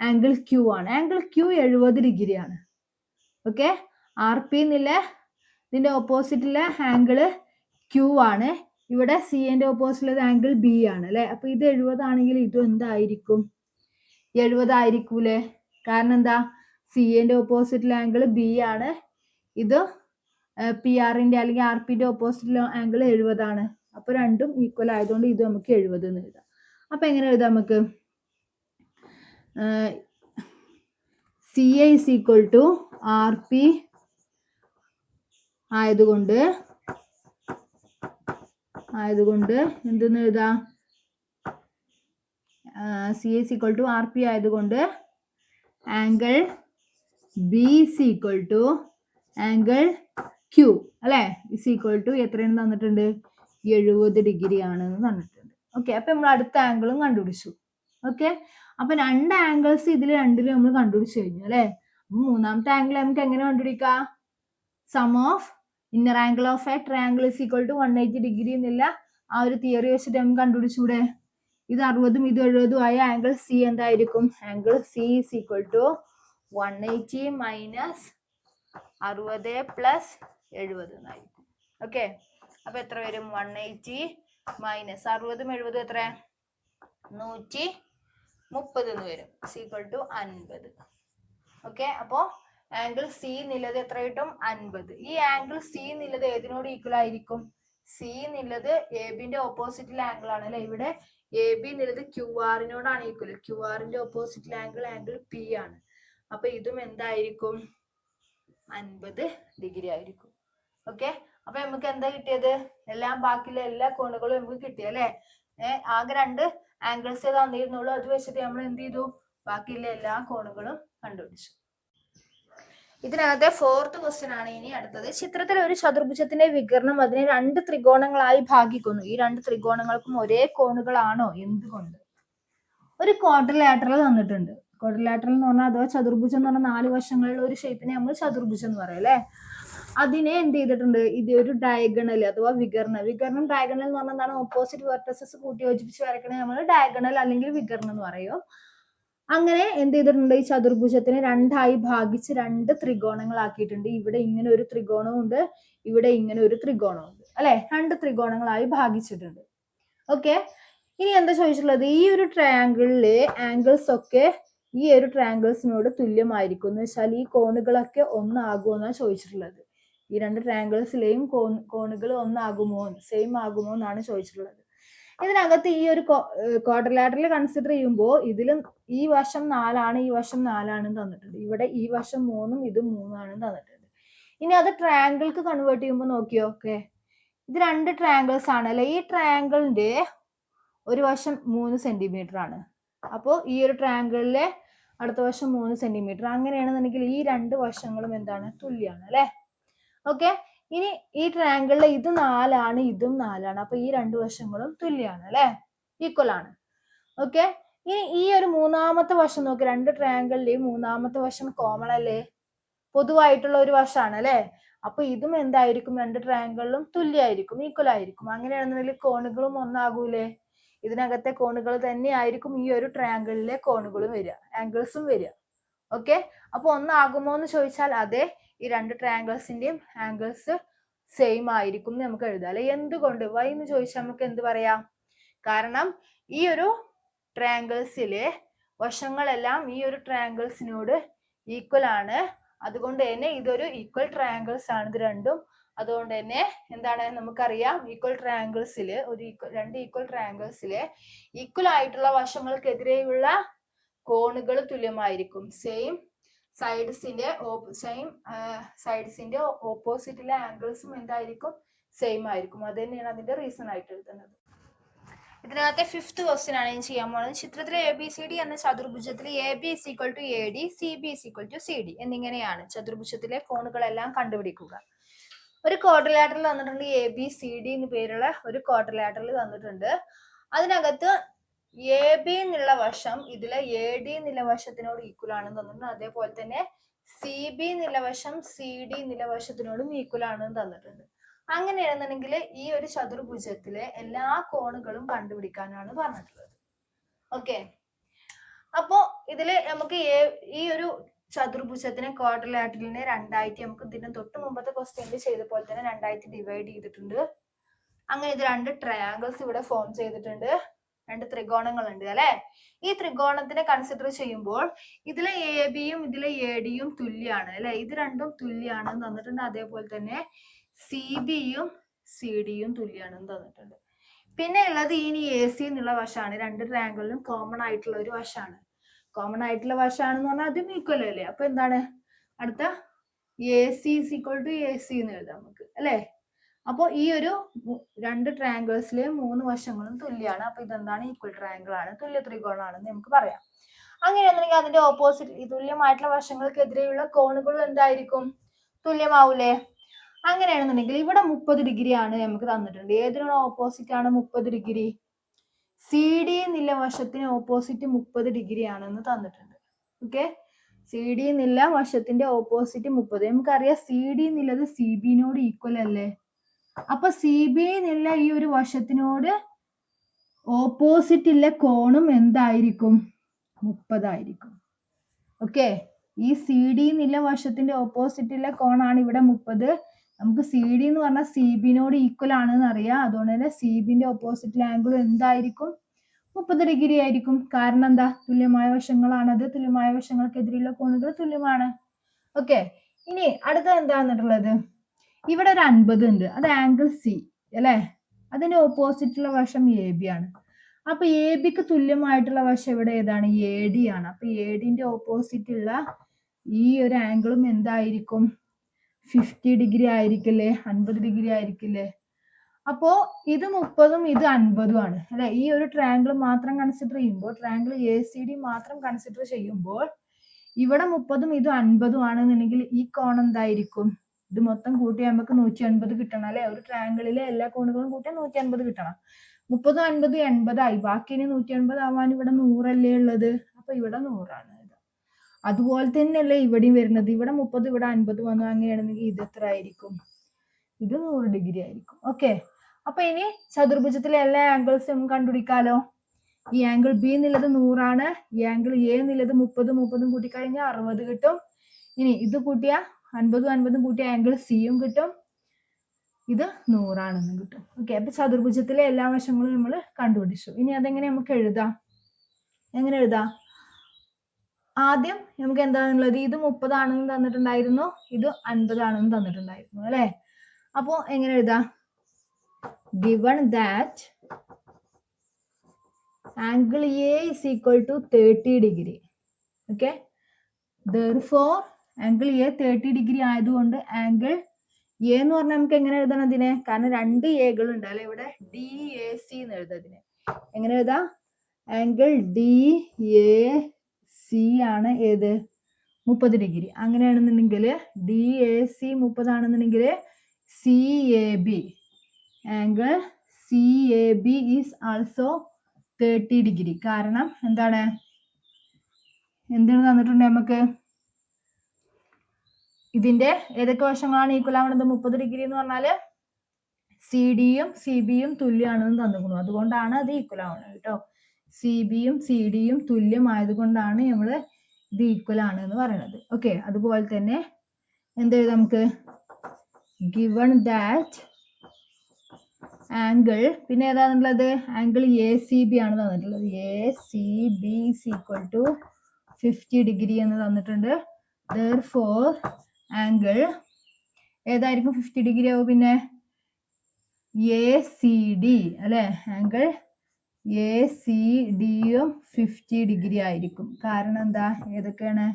Speaker 1: ആംഗിൾ ക്യൂ ആണ്. ആംഗിൾ ക്യൂ എഴുപത് ഡിഗ്രിയാണ് ഓക്കെ ആർ പി എന്നുള്ള ഇതിന്റെ ഓപ്പോസിറ്റിലെ ആംഗിൾ ക്യൂ ആണ്. ഇവിടെ സി എന്റെ ഓപ്പോസിറ്റ് ആംഗിൾ ബി ആണ് അല്ലെ? അപ്പൊ ഇത് എഴുപതാണെങ്കിൽ ഇത് എന്തായിരിക്കും? എഴുപതായിരിക്കൂലേ കാരണം എന്താ? സി എന്റെ ഓപ്പോസിറ്റിലെ ആംഗിൾ ബി ആണ്. ഇത് പി ആറിന്റെ അല്ലെങ്കിൽ ആർ പിന്റെ ഓപ്പോസിറ്റ് ആംഗിൾ എഴുപതാണ്. അപ്പൊ രണ്ടും ഈക്വൽ ആയതുകൊണ്ട് ഇത് നമുക്ക് എഴുപത് എന്ന് എഴുതാം. അപ്പൊ എങ്ങനെ എഴുതാം നമുക്ക്? C is equal to R P ആയതുകൊണ്ട് ആയതുകൊണ്ട് എന്തെന്ന് എഴുതാം? C is equal to R P ആയതുകൊണ്ട് angle B C to angle Q അല്ലെ? ഇസ് ഈക്വൽ ടു എത്രയാണ് തന്നിട്ടുണ്ട്? എഴുപത് ഡിഗ്രി ആണെന്ന് തന്നിട്ടുണ്ട്. ഓക്കെ അപ്പൊ നമ്മൾ അടുത്ത ആംഗിളും കണ്ടുപിടിച്ചു. ഓക്കെ അപ്പൊ രണ്ട് ആംഗിൾസ് ഇതിൽ രണ്ടിലും നമ്മൾ കണ്ടുപിടിച്ചു കഴിഞ്ഞു അല്ലെ? മൂന്നാമത്തെ ആംഗിൾ നമുക്ക് എങ്ങനെ കണ്ടുപിടിക്കാം? Sum of inner angle of a triangle is equal to one eighty degree എന്നില്ല. ആ ഒരു തിയറി വെച്ചിട്ട് നമുക്ക് കണ്ടുപിടിച്ചൂടെ? ഇത് അറുപതും ഇത് എഴുപതും ആയ ആംഗിൾ സി എന്തായിരിക്കും? Angle C is equal to one eighty minus അറുപത് പ്ലസ് എഴുപത് എന്നായിരിക്കും ഓക്കെ അപ്പൊ എത്ര വരും? വൺ എയ്റ്റി മൈനസ് അറുപതും എഴുപതും എത്ര? നൂറ്റി മുപ്പത് എന്ന് വരും സീക്വൽ ടു അൻപത്. ഓക്കെ അപ്പോ ആംഗിൾ സി നിലത് എത്ര കിട്ടും? അൻപത്. ഈ ആംഗിൾ സി നിലത് ഏതിനോട് ഈക്വൽ ആയിരിക്കും? സി നിലത് എ ബിന്റെ ഓപ്പോസിറ്റിൽ ആംഗിൾ ആണ് അല്ലെ? ഇവിടെ എ ബി നിലത് ക്യു ആറിനോടാണ് ഈക്വൽ ക്യു ആറിന്റെ ഓപ്പോസിറ്റിൽ ആംഗിൾ ആംഗിൾ പി ആണ്. അപ്പൊ ഇതും എന്തായിരിക്കും? അൻപത് ഡിഗ്രി ആയിരിക്കും. ഓക്കെ അപ്പൊ നമുക്ക് എന്താ കിട്ടിയത്? എല്ലാം ബാക്കിയുള്ള എല്ലാ കോണുകളും നമുക്ക് കിട്ടി അല്ലെ? ഏഹ് ആകെ രണ്ട് ആംഗിൾസേ തന്നിരുന്നുള്ളൂ. അത് വെച്ചിട്ട് നമ്മൾ എന്ത് ചെയ്തു? ബാക്കിയുള്ള എല്ലാ കോണുകളും കണ്ടുപിടിച്ചു. ഇതിനകത്തെ ഫോർത്ത് ക്വസ്റ്റ്യൻ ആണ് ഇനി അടുത്തത്. ചിത്രത്തിലെ ഒരു ചതുർഭുജത്തിന്റെ വികരണം അതിനെ രണ്ട് ത്രികോണങ്ങളായി ഭാഗിക്കുന്നു. ഈ രണ്ട് ത്രികോണങ്ങൾക്കും ഒരേ കോണുകളാണോ? എന്തുകൊണ്ട്? ഒരു ക്വാഡ്രിലാറ്ററൽ തന്നിട്ടുണ്ട്. ക്വാഡ്രിലാറ്ററൽ എന്ന് പറഞ്ഞാൽ അഥവാ ചതുർഭുജം എന്ന് പറഞ്ഞാൽ നാല് വശങ്ങളുള്ള ഒരു ഷേപ്പിനെ നമ്മൾ ചതുർഭുജം എന്ന് പറയും അല്ലെ? അതിനെ എന്ത് ചെയ്തിട്ടുണ്ട്? ഇത് ഒരു ഡയഗണൽ അഥവാ വികർണ. വികരണം ഡയഗണൽ എന്ന് പറഞ്ഞാൽ എന്താണ്? ഓപ്പോസിറ്റ് വെർട്ടസസ് കൂട്ടി യോജിപ്പിച്ച് വരക്കണേ നമ്മൾ ഡയഗണൽ അല്ലെങ്കിൽ വികരണം എന്ന് പറയും. അങ്ങനെ എന്ത് ചെയ്തിട്ടുണ്ട്? ഈ ചതുർഭുജത്തിനെ രണ്ടായി ഭാഗിച്ച് രണ്ട് ത്രികോണങ്ങളാക്കിയിട്ടുണ്ട്. ഇവിടെ ഇങ്ങനെ ഒരു ത്രികോണവും ഉണ്ട്. ഇവിടെ ഇങ്ങനെ ഒരു ത്രികോണവും ഉണ്ട്. അല്ലെ? രണ്ട് ത്രികോണങ്ങളായി ഭാഗിച്ചിട്ടുണ്ട്. ഓക്കെ ഇനി എന്താ ചോദിച്ചിട്ടുള്ളത്? ഈ ഒരു ട്രയാങ്കിളിലെ ആംഗിൾസ് ഒക്കെ ഈ ഒരു ട്രയാങ്കിൾസിനോട് തുല്യമായിരിക്കും. എന്ന് വെച്ചാൽ ഈ കോണുകളൊക്കെ ഒന്നാകുമെന്നാണ് ചോദിച്ചിട്ടുള്ളത്. ഈ രണ്ട് ട്രയാങ്കിൾസിലെയും കോണുകൾ ഒന്നാകുമോ സെയിം ആകുമോ എന്നാണ് ചോദിച്ചിട്ടുള്ളത്. ഇതിനകത്ത് ഈ ഒരു ക്വാഡ്രിലാറ്ററൽ കൺസിഡർ ചെയ്യുമ്പോൾ ഇതിലും ഈ വശം നാലാണ് ഈ വശം നാലാണ് തന്നിട്ടുണ്ട്. ഇവിടെ ഈ വശം മൂന്നും ഇത് മൂന്നാണ് തന്നിട്ടുണ്ട്. ഇനി അത് ട്രയാങ്കിൾക്ക് കൺവേർട്ട് ചെയ്യുമ്പോൾ നോക്കിയോ ഓക്കെ ഇത് രണ്ട് ട്രയാങ്കിൾസ് ആണ്. അല്ലെ? ഈ ട്രയാങ്കിളിന്റെ ഒരു വശം മൂന്ന് സെന്റിമീറ്റർ ആണ്. അപ്പോൾ ഈ ഒരു ട്രയാങ്കിളിലെ അടുത്ത വശം മൂന്ന് സെന്റിമീറ്റർ അങ്ങനെയാണെന്നുണ്ടെങ്കിൽ ഈ രണ്ട് വശങ്ങളും എന്താണ്? തുല്യമാണ് അല്ലെ? ഓക്കെ ഇനി ഈ ട്രയാങ്കിളിലെ ഇത് നാലാണ് ഇതും നാലാണ്. അപ്പൊ ഈ രണ്ട് വശങ്ങളും തുല്യമാണ് അല്ലെ? ഈക്വൽ ആണ്. ഓക്കെ ഇനി ഈ ഒരു മൂന്നാമത്തെ വശം നോക്കി. രണ്ട് ട്രയാങ്കിളിലെയും മൂന്നാമത്തെ വശം കോമൺ അല്ലേ? പൊതുവായിട്ടുള്ള ഒരു വശമാണ് അല്ലെ? അപ്പൊ ഇതും എന്തായിരിക്കും? രണ്ട് ട്രയാങ്കിളിലും തുല്യമായിരിക്കും ഈക്വൽ ആയിരിക്കും. അങ്ങനെയാണെന്നുണ്ടെങ്കിൽ കോണുകളും ഒന്നാകൂലേ? ഇതിനകത്തെ കോണുകൾ തന്നെ ആയിരിക്കും ഈ ഒരു ട്രയാങ്കിളിലെ കോണുകളും വരിക ആംഗിൾസും വരിക. ഓക്കെ അപ്പൊ ഒന്നാകുമോ എന്ന് ചോദിച്ചാൽ അതെ. ഈ രണ്ട് ട്രയാങ്കിൾസിന്റെയും ആംഗിൾസ് സെയിം ആയിരിക്കും എന്ന് നമുക്ക് എഴുതാം. അല്ലെ? എന്തുകൊണ്ട്? വൈ എന്ന് ചോദിച്ചാൽ നമുക്ക് എന്ത് പറയാം? കാരണം ഈ ഒരു ട്രയാങ്കിൾസിലെ വശങ്ങളെല്ലാം ഈ ഒരു ട്രയാങ്കിൾസിനോട് ഈക്വൽ ആണ്. അതുകൊണ്ട് തന്നെ ഇതൊരു ഈക്വൽ ട്രയാങ്കിൾസ് ആണ് ഇത് രണ്ടും. അതുകൊണ്ട് തന്നെ എന്താണ് നമുക്കറിയാം? ഈക്വൽ ട്രയാങ്കിൾസിൽ ഒരു ഈക്വൽ രണ്ട് ഈക്വൽ ട്രയാങ്കിൾസിലെ ഈക്വൽ ആയിട്ടുള്ള വശങ്ങൾക്കെതിരെയുള്ള കോണുകൾ തുല്യമായിരിക്കും. സെയിം സൈഡ്സിന്റെ സെയിം സൈഡ്സിന്റെ ഓപ്പോസിറ്റിലെ ആംഗിൾസും എന്തായിരിക്കും? സെയിം ആയിരിക്കും. അത് തന്നെയാണ് അതിന്റെ റീസൺ ആയിട്ട് എഴുതുന്നത്. ഇതിനകത്തെ ഫിഫ്ത് ക്വസ്റ്റ്യൻ ആണ് ഞാൻ ചെയ്യാൻ പോകുന്നത്. ചിത്രത്തിലെ എ ബി സി ഡി എന്ന ചതുർഭുജത്തിൽ A B is equal to A D C B is equal to C D എന്നിങ്ങനെയാണ് ചതുർഭുജത്തിലെ കോണുകളെല്ലാം കണ്ടുപിടിക്കുക. ഒരു ക്വാഡ്രിലാറ്ററൽ തന്നിട്ടുണ്ട് എ ബി സി ഡി എന്ന് പേരുള്ള ഒരു ക്വാഡ്രിലാറ്ററൽ തന്നിട്ടുണ്ട്. അതിനകത്ത് എ ബി എന്നുള്ള വശം ഇതിലെ എ ഡി എന്നുള്ള വശത്തിനോട് ഈക്വൽ ആണെന്ന് തന്നിട്ടുണ്ട്. അതേപോലെ തന്നെ സി ബി എന്നുള്ള വശം സി ഡി എന്നുള്ള വശത്തിനോടും ഈക്വൽ ആണെന്ന് തന്നിട്ടുണ്ട്. അങ്ങനെയാണെന്നുണ്ടെങ്കിൽ ഈ ഒരു ചതുർഭുജത്തിലെ എല്ലാ കോണുകളും കണ്ടുപിടിക്കാനാണ് പറഞ്ഞിട്ടുള്ളത്. ഓക്കെ അപ്പോ ഇതിൽ നമുക്ക് ഈ ഒരു ചതുർഭുജത്തിനെ ക്വാഡ്രിലാറ്ററലിനെ രണ്ടായിട്ട് നമുക്ക് ഇതിന് തൊട്ട് മുമ്പത്തെ ക്വസ്റ്റ്യനിൽ ചെയ്ത പോലെ തന്നെ രണ്ടായിട്ട് ഡിവൈഡ് ചെയ്തിട്ടുണ്ട്. അങ്ങനെ ഇത് രണ്ട് ട്രയാങ്കിൾസ് ഇവിടെ ഫോം ചെയ്തിട്ടുണ്ട്. രണ്ട് ത്രികോണങ്ങൾ ഉണ്ട് അല്ലെ? ഈ ത്രികോണത്തിനെ കൺസിഡർ ചെയ്യുമ്പോൾ ഇതിലെ എ ബിയും ഇതിലെ എ ഡിയും തുല്യാണ് അല്ലെ? ഇത് രണ്ടും തുല്യാണ് തന്നിട്ടുണ്ട്. അതേപോലെ തന്നെ സി ബിയും സി ഡിയും തുല്യാണെന്ന് തന്നിട്ടുണ്ട്. പിന്നെ ഉള്ളത് ഇനി എ സി എന്നുള്ള വശമാണ്. രണ്ട് ട്രാങ്കിളിലും കോമൺ ആയിട്ടുള്ള ഒരു വശമാണ്. കോമൺ ആയിട്ടുള്ള വശമാണെന്ന് പറഞ്ഞാൽ അതും ഈക്വൽ അല്ലേ? അപ്പൊ എന്താണ്? അടുത്ത A C is equal to A C എന്ന് എഴുതാം നമുക്ക് അല്ലേ? അപ്പോൾ ഈ ഒരു രണ്ട് ട്രയാങ്കിൾസിലെ മൂന്ന് വശങ്ങളും തുല്യമാണ് അപ്പൊ ഇതെന്താണ്? ഈക്വൽ ട്രയാങ്കിൾ ആണ്. തുല്യ ത്രികോണാണെന്ന് നമുക്ക് പറയാം. അങ്ങനെയാണെന്നുണ്ടെങ്കിൽ അതിന്റെ ഓപ്പോസിറ്റ് തുല്യമായിട്ടുള്ള വശങ്ങൾക്കെതിരെയുള്ള കോണുകൾ എന്തായിരിക്കും? തുല്യമാവൂലേ? അങ്ങനെയാണെന്നുണ്ടെങ്കിൽ ഇവിടെ മുപ്പത് ഡിഗ്രി ആണ് നമുക്ക് തന്നിട്ടുണ്ട്. ഏതിനുള്ള ഓപ്പോസിറ്റ് ആണ് മുപ്പത് ഡിഗ്രി സി ഡി നില വശത്തിന് ഓപ്പോസിറ്റ് മുപ്പത് ഡിഗ്രി ആണെന്ന് തന്നിട്ടുണ്ട്. ഓക്കെ സി ഡി നില വശത്തിന്റെ ഓപ്പോസിറ്റ് മുപ്പത്. നമുക്കറിയാം സി ഡി നിലത് സി ബിനോട് ഈക്വൽ അല്ലേ? അപ്പൊ സി ബി എന്നുള്ള ഈ ഒരു വശത്തിനോട് ഓപ്പോസിറ്റ് ഉള്ള കോണും എന്തായിരിക്കും? മുപ്പതായിരിക്കും. ഓക്കെ ഈ സി ഡി എന്നുള്ള വശത്തിന്റെ ഓപ്പോസിറ്റ് ഉള്ള കോണാണ് ഇവിടെ മുപ്പത്. നമുക്ക് സി ഡി എന്ന് പറഞ്ഞാൽ സി ബിനോട് ഈക്വൽ ആണെന്ന് അറിയാം. അതുകൊണ്ട് തന്നെ സി ബിന്റെ ഓപ്പോസിറ്റ് ആംഗിൾ എന്തായിരിക്കും? മുപ്പത് ഡിഗ്രി ആയിരിക്കും. കാരണം എന്താ? തുല്യമായ വശങ്ങളാണത്. തുല്യമായ വശങ്ങൾക്കെതിരെയുള്ള കോണുകൾ തുല്യമാണ്. ഓക്കെ ഇനി അടുത്ത എന്താന്നിട്ടുള്ളത്? ഇവിടെ ഒരു അൻപത് ഉണ്ട്. അത് ആംഗിൾ സി അല്ലേ? അതിന്റെ ഓപ്പോസിറ്റുള്ള വശം എ ബി ആണ്. അപ്പൊ എ ബിക്ക് തുല്യമായിട്ടുള്ള വശം ഇവിടെ ഏതാണ്? എ ഡി ആണ്. അപ്പൊ എ ഡിന്റെ ഓപ്പോസിറ്റ് ഉള്ള ഈ ഒരു ആംഗിളും എന്തായിരിക്കും? ഫിഫ്റ്റി ഡിഗ്രി ആയിരിക്കില്ലേ? അൻപത് ഡിഗ്രി ആയിരിക്കില്ലേ? അപ്പോ ഇത് മുപ്പതും ഇത് അൻപതും ആണ്. അല്ലെ? ഈ ഒരു ട്രാങ്കിൾ മാത്രം കൺസിഡർ ചെയ്യുമ്പോൾ ട്രാങ്കിൾ എ സി ഡി മാത്രം കൺസിഡർ ചെയ്യുമ്പോൾ ഇവിടെ മുപ്പതും ഇത് അൻപതും ആണെന്നുണ്ടെങ്കിൽ ഈ കോൺ എന്തായിരിക്കും? ഇത് മൊത്തം കൂട്ടി നമുക്ക് നൂറ്റി അൻപത് കിട്ടണം അല്ലെ? ഒരു ട്രയാങ്കിളിലെ എല്ലാ കോണുകളും കൂട്ടിയാൽ നൂറ്റി അൻപത് കിട്ടണം. മുപ്പതും അൻപത് എൺപതായി. ബാക്കി ഇനി നൂറ്റി അൻപത് ആവാൻ ഇവിടെ നൂറല്ലേ ഉള്ളത്? അപ്പൊ ഇവിടെ നൂറാണ്. അതുപോലെ തന്നെയല്ലേ ഇവിടെയും വരുന്നത്. ഇവിടെ മുപ്പത് ഇവിടെ അൻപത് വന്നു. അങ്ങനെയാണെങ്കിൽ ഇത് എത്ര ആയിരിക്കും ഇത് നൂറ് ഡിഗ്രി ആയിരിക്കും. ഓക്കെ. അപ്പൊ ഇനി ചതുർഭുജത്തിലെ എല്ലാ ആംഗിൾസും കണ്ടുപിടിക്കാലോ. ഈ ആംഗിൾ ബി എന്നുള്ളത് നൂറാണ്. ഈ ആംഗിൾ എ എന്നുള്ളത് മുപ്പത് മുപ്പതും കൂട്ടിക്കഴിഞ്ഞാൽ അറുപത് കിട്ടും. ഇനി ഇത് കൂട്ടിയ അൻപതും അൻപതും കൂട്ടിയ ആംഗിൾ സിയും കിട്ടും. ഇത് നൂറാണെന്നും കിട്ടും. ഓക്കെ അപ്പൊ ചതുർഭുജത്തിലെ എല്ലാ വശങ്ങളും നമ്മൾ കണ്ടുപിടിച്ചു. ഇനി അതെങ്ങനെ നമുക്ക് എഴുതാം? എങ്ങനെ എഴുതാം? ആദ്യം നമുക്ക് എന്താണുള്ളത് ഇത് മുപ്പതാണെന്ന് തന്നിട്ടുണ്ടായിരുന്നു. ഇത് അൻപതാണെന്ന് തന്നിട്ടുണ്ടായിരുന്നു അല്ലെ? അപ്പോ എങ്ങനെ എഴുതാം? That angle A is equal to thirty 30 okay therefore Therefore, angle A 30 degree ആയതുകൊണ്ട് ആംഗിൾ എ എന്ന് പറഞ്ഞാൽ നമുക്ക് എങ്ങനെ എഴുതണം ഇതിനെ കാരണം രണ്ട് എകൾ ഉണ്ട്. അല്ലെ? ഇവിടെ ഡി എ സി എന്ന് എഴുതാം ഇതിനെ എങ്ങനെ എഴുതാം? ആംഗിൾ ഡി എ സി ആണ് ഏത്? മുപ്പത് ഡിഗ്രി അങ്ങനെയാണെന്നുണ്ടെങ്കിൽ D A C മുപ്പതാണെന്നുണ്ടെങ്കിൽ C A B angle C A B is also thirty degree കാരണം എന്താണ്? എന്തിനു തന്നിട്ടുണ്ട് നമുക്ക്? ഇതിന്റെ ഏതൊക്കെ വശങ്ങളാണ് ഈക്വൽ ആവുന്നത് മുപ്പത് ഡിഗ്രി എന്ന് പറഞ്ഞാൽ സി ഡിയും സി ബിയും തുല്യമാണെന്ന് തന്നിരിക്കുന്നു. അതുകൊണ്ടാണ് അത് ഈക്വൽ ആവുന്നത് കേട്ടോ. സി ബിയും സി ഡിയും തുല്യമായതുകൊണ്ടാണ് നമ്മൾ ഇത് ഈക്വൽ ആണ് എന്ന് പറയുന്നത് ഓക്കെ അതുപോലെ തന്നെ എന്ത് എഴുതാം നമുക്ക്? ഗിവൺ ദാറ്റ് ആംഗിൾ പിന്നെ ഏതാണുള്ളത് ആംഗിൾ എ സി ബി ആണ് തന്നിട്ടുള്ളത്. A C B equal to fifty degree എന്ന് തന്നിട്ടുണ്ട്. ദർ ഫോർ ആംഗിൾ ഏതായിരിക്കും? ഫിഫ്റ്റി ഡിഗ്രി ആവും പിന്നെ എ സി ഡി അല്ലെ? ആംഗിൾ എ സി ഡിയും ഫിഫ്റ്റി ഡിഗ്രി ആയിരിക്കും. കാരണം എന്താ? ഏതൊക്കെയാണ്?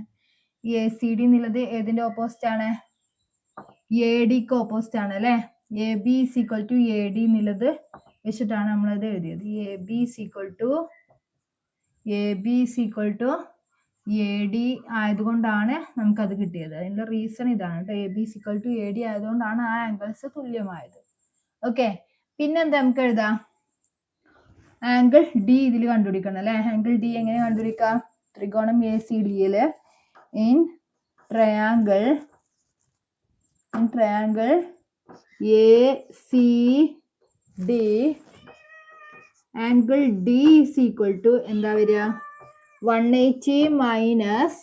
Speaker 1: എ സി ഡി എന്നുള്ളത് ഏതിന്റെ ഓപ്പോസിറ്റ് ആണ്? എ ഡിക്ക് ഓപ്പോസിറ്റ് ആണ് അല്ലെ? A B equal to A D എന്നുള്ളത് വെച്ചിട്ടാണ് നമ്മളത് എഴുതിയത്. A B equal to A B equal to A D ആയതുകൊണ്ടാണ് നമുക്കത് കിട്ടിയത്. അതിന്റെ റീസൺ ഇതാണ് കേട്ടോ. A B is equal to A D ആയതുകൊണ്ടാണ് ആ ആംഗിൾസ് തുല്യമായത്. ഓക്കെ പിന്നെന്താ നമുക്ക് എഴുതാം? ആംഗിൾ ഡി ഇതിൽ കണ്ടുപിടിക്കണം അല്ലെ? ആംഗിൾ ഡി എങ്ങനെ കണ്ടുപിടിക്കാം? ത്രികോണം എ സി ഡിയിൽ in triangle in triangle A C D angle D is equal to എന്താ വരിക? One eighty minus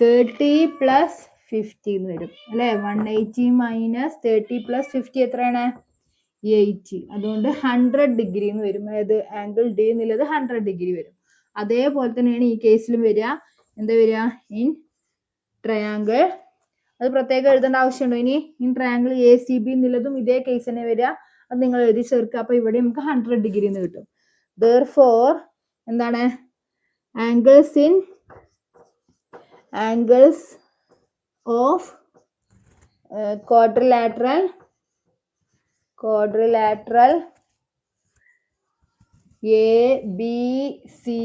Speaker 1: thirty plus fifty എന്ന് വരും. അല്ലേ? One eighty minus thirty plus fifty എത്രയാണ്? എയ്റ്റി അതുകൊണ്ട് ഹൺഡ്രഡ് ഡിഗ്രി എന്ന് വരും. അതായത് ആംഗിൾ ഡി എന്നുള്ളത് ഹൺഡ്രഡ് ഡിഗ്രി വരും. അതേപോലെ തന്നെയാണ് ഈ കേസിലും വരിക. എന്താ വരിക? ഇൻ ട്രയാങ്കിൾ അത് പ്രത്യേകം എഴുതേണ്ട ആവശ്യമുണ്ടോ ഇനി? In triangle A C B എന്നുള്ളതും ഇതേ കേസ് തന്നെ വരിക. അത് നിങ്ങൾ എഴുതി ചേർക്കുക. അപ്പൊ ഇവിടെ നമുക്ക് ഹൺഡ്രഡ് ഡിഗ്രി എന്ന് കിട്ടും. ദർ ഫോർ എന്താണ്? Angles in angles of quadrilateral quadrilateral A B C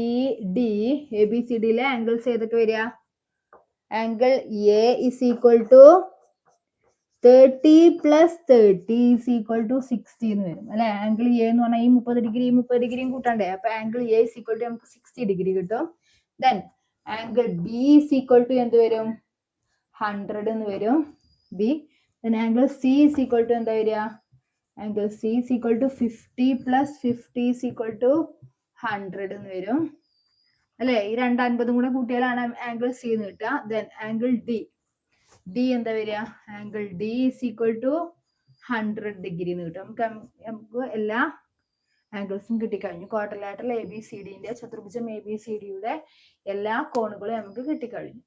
Speaker 1: D A B C ഡിയിലെ angles ഏതൊക്കെ വരിക? Angle A is equal to thirty plus thirty is equal to sixty എന്ന് വരും. അല്ലെ? ആംഗിൾ എ എന്ന് പറഞ്ഞാൽ ഈ മുപ്പത് ഡിഗ്രി ഈ മുപ്പത് ഡിഗ്രിയും കൂട്ടണ്ടേ. അപ്പൊ angle A is equal to നമുക്ക് സിക്സ്റ്റി ഡിഗ്രി കിട്ടും. Then angle B is equal to എന്ത് വരും? ഹൺഡ്രഡ് എന്ന് വരും. B then angle C is equal to എന്താ വരിക? Angle C is equal to fifty plus fifty is equal to hundred എന്ന് വരും. അല്ലെ? ഈ രണ്ട് അൻപതും കൂടെ കൂട്ടിയാലാണ് ആംഗിൾ സി എന്ന് കിട്ടുക. ദെൻ ആംഗിൾ ഡി ഡി എന്താ വരിക? Angle D is equal to hundred degree എന്ന് കിട്ടും. നമുക്ക് നമുക്ക് എല്ലാ ആംഗിൾസും കിട്ടിക്കഴിഞ്ഞു. Quadrilateral A B C ഡിന്റെ ചതുർഭുജം എ ബി സി ഡിയുടെ എല്ലാ കോണുകളും നമുക്ക് കിട്ടിക്കഴിഞ്ഞു.